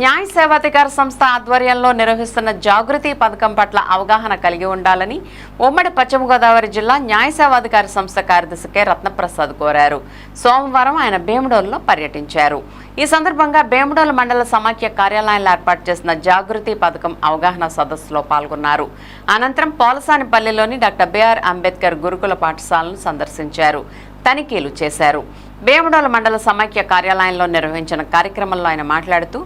న్యాయ సేవాధికార సంస్థ ఆధ్వర్యంలో నిర్వహిస్తున్న జాగృతి పథకం పట్ల అవగాహన కలిగి ఉండాలని ఉమ్మడి పశ్చిమ గోదావరి జిల్లా న్యాయ సేవాధికార సంస్థ కార్యదర్శి కె రత్నప్రసాద్ కోరారు. సోమవారం ఆయన భీముడోలులో పర్యటించారు. ఈ సందర్భంగా భీముడోలు మండల సమాఖ్య కార్యాలయంలో ఏర్పాటు చేసిన జాగృతి పథకం అవగాహన సదస్సులో పాల్గొన్నారు. అనంతరం పోలసానిపల్లిలోని డాక్టర్ బిఆర్ అంబేద్కర్ గురుకుల పాఠశాలను సందర్శించారు. తనిఖీలు చేశారు. భీముడోలు మండల సమాఖ్య కార్యాలయంలో నిర్వహించిన కార్యక్రమంలో ఆయన మాట్లాడుతూ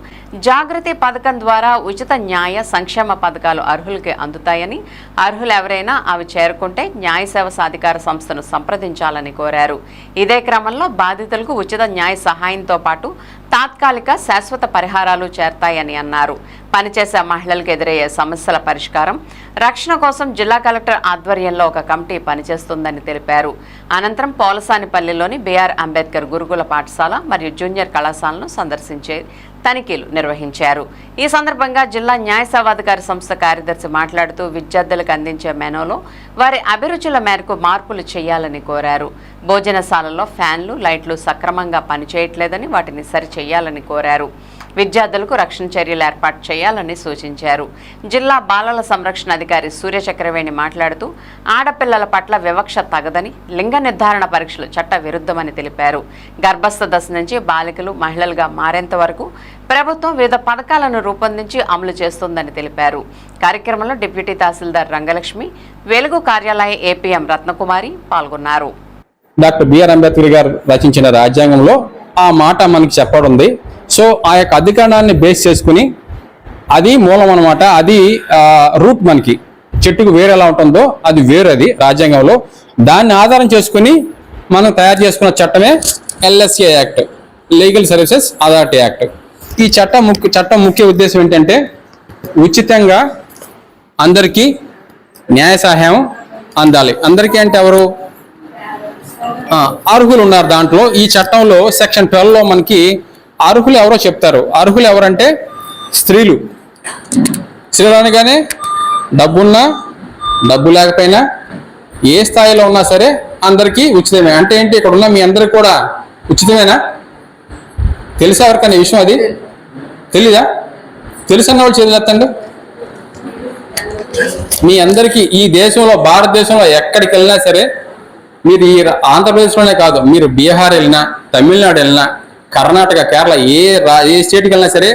జాగృతి పథకం ద్వారా ఉచిత న్యాయ సంక్షేమ పథకాలు అర్హులకి అందుతాయని అర్హులు ఎవరైనా అవి చేరుకుంటే న్యాయ సేవ సాధికార సంస్థను సంప్రదించాలని కోరారు. ఇదే క్రమంలో బాధితులకు ఉచిత న్యాయ సహాయంతో పాటు తాత్కాలిక శాశ్వత పరిహారాలు చేరతాయని అన్నారు. పనిచేసే మహిళలకు ఎదురయ్యే సమస్యల పరిష్కారం రక్షణ కోసం జిల్లా కలెక్టర్ ఆధ్వర్యంలో ఒక కమిటీ పనిచేస్తుందని తెలిపారు. అనంతరం పోలసానిపల్లిలోని బీఆర్ అంబేద్కర్ గురుకుల పాఠశాల మరియు జూనియర్ కళాశాలను సందర్శించే తనిఖీలు నిర్వహించారు. ఈ సందర్భంగా జిల్లా న్యాయ సేవాధికారి సంస్థ కార్యదర్శి మాట్లాడుతూ విద్యార్థులకు అందించే మెనోలో వారి అభిరుచుల మేరకు మార్పులు చేయాలని కోరారు. భోజనశాలలో ఫ్యాన్లు లైట్లు సక్రమంగా పనిచేయట్లేదని వాటిని చేయాలని కోరారు. విద్యార్థులకు రక్షణ చర్యలు ఏర్పాటు చేయాలని సూచించారు. జిల్లా బాలల సంరక్షణ అధికారి సూర్యచక్రవేణి మాట్లాడుతూ ఆడపిల్లల పట్ల వివక్ష తగదని లింగ నిర్ధారణ పరీక్షలు చట్ట విరుద్ధమని తెలిపారు. గర్భస్థ దశ నుంచి బాలికలు మహిళలుగా మారేంత వరకు ప్రభుత్వం వివిధ పథకాలను రూపొందించి అమలు చేస్తుందని తెలిపారు. కార్యక్రమంలో డిప్యూటీ తహసీల్దార్ రంగలక్ష్మి వెలుగు కార్యాలయ ఏపీఎం రత్నకుమారి పాల్గొన్నారు. డాక్టర్ బిఆర్ అంబేద్కర్ గారు రచించిన రాజ్యాంగంలో ఆ మాట మనకి చెప్పడుంది సో ఆ యొక్క అధికరణాన్ని బేస్ చేసుకుని అది మూలం అనమాట అది రూట్ మనకి. చెట్టుకు వేరు ఎలా ఉంటుందో అది వేరది రాజ్యాంగంలో. దాన్ని ఆధారం చేసుకుని మనం తయారు చేసుకున్న చట్టమే LSA act legal services authority act ఈ చట్టం ముఖ్య చట్టం ముఖ్య ఉద్దేశం ఏంటంటే ఉచితంగా అందరికీ న్యాయ సహాయం అందాలి. అందరికీ అంటే ఎవరు? అర్హులు ఉన్నారు దాంట్లో. ఈ చట్టంలో సెక్షన్ ట్వెల్వ్లో మనకి అర్హులు ఎవరో చెప్తారు. అర్హులు ఎవరంటే స్త్రీలు. స్త్రీలు అనగానే డబ్బున్నా డబ్బు లేకపోయినా ఏ స్థాయిలో ఉన్నా సరే అందరికీ ఉచితమే. అంటే ఏంటి? ఇక్కడ ఉన్న మీ అందరికి కూడా ఉచితమేనా? తెలుసా ఎవరికన్నా ఈ విషయం అది? తెలీదా? తెలుసన్న వాళ్ళు చేతులెత్తండి మీ అందరికీ ఈ దేశంలో భారతదేశంలో ఎక్కడికి వెళ్ళినా సరే మీరు ఈ ఆంధ్రప్రదేశ్లోనే కాదు మీరు బీహార్ వెళ్ళినా తమిళనాడు వెళ్ళినా కర్ణాటక కేరళ ఏ రా ఏ స్టేట్కి వెళ్ళినా సరే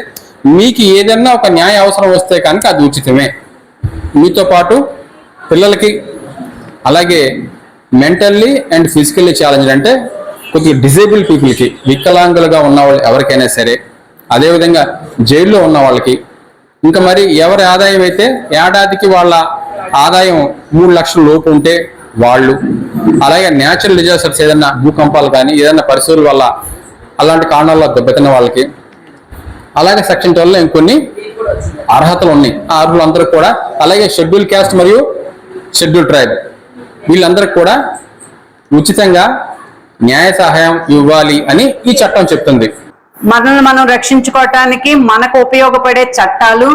మీకు ఏదన్నా ఒక న్యాయ అవసరం వస్తే కనుక అది ఉచితమే. మీతో పాటు పిల్లలకి అలాగే మెంటల్లీ అండ్ ఫిజికల్లీ ఛాలెంజ్ అంటే కొద్దిగా డిజేబుల్ పీపుల్కి వికలాంగులుగా ఉన్న వాళ్ళు ఎవరికైనా సరే అదేవిధంగా జైల్లో ఉన్న వాళ్ళకి ఇంకా మరి ఎవరి ఆదాయం అయితే ఏడాదికి వాళ్ళ ఆదాయం మూడు లక్షల లోపు ఉంటే వాళ్ళు. అలాగే న్యాచురల్ డిజాస్టర్స్ ఏదైనా భూకంపాలు కానీ ఏదైనా పరిస్థితుల వల్ల అలాంటి కారణాల దెబ్బతిన్న వాళ్ళకి అలాగే సెక్షన్ ట్వెల్వ్లో ఇంకొన్ని అర్హతలు ఉన్నాయి. ఆ అర్హులందరూ కూడా అలాగే షెడ్యూల్ క్యాస్ట్ మరియు షెడ్యూల్ ట్రైబ్ వీళ్ళందరికీ కూడా ఉచితంగా న్యాయ సహాయం ఇవ్వాలి అని ఈ చట్టం చెప్తుంది. మనల్ని మనం రక్షించుకోవటానికి మనకు ఉపయోగపడే చట్టాలు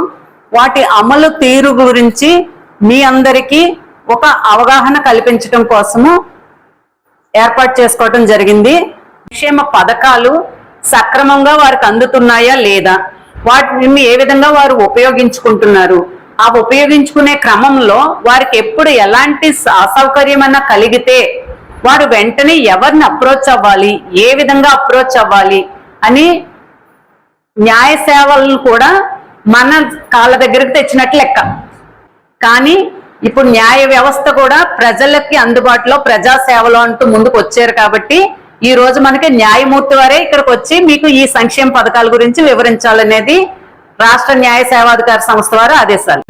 వాటి అమలు తీరు గురించి మీ అందరికీ ఒక అవగాహన కల్పించడం కోసము ఏర్పాటు చేసుకోవటం జరిగింది. సంక్షేమ పథకాలు సక్రమంగా వారికి అందుతున్నాయా లేదా? వాటిని ఏ విధంగా వారు ఉపయోగించుకుంటున్నారు? ఆ ఉపయోగించుకునే క్రమంలో వారికి ఎప్పుడు ఎలాంటి అసౌకర్యమన్నా కలిగితే వారు వెంటనే ఎవరిని అప్రోచ్ అవ్వాలి? ఏ విధంగా అప్రోచ్ అవ్వాలి? అని న్యాయ సేవలను కూడా మన కాళ్ళ దగ్గరకు తెచ్చినట్లు లెక్క. కానీ ఇప్పుడు న్యాయ వ్యవస్థ కూడా ప్రజలకి అందుబాటులో ప్రజా సేవలు అంటూ ముందుకు వచ్చారు కాబట్టి ఈ రోజు మనకి న్యాయమూర్తి వారే ఇక్కడికి వచ్చి మీకు ఈ సంక్షేమ పథకాల గురించి వివరించాలనేది రాష్ట్ర న్యాయ సేవాధికార సంస్థ వారి ఆదేశాలు.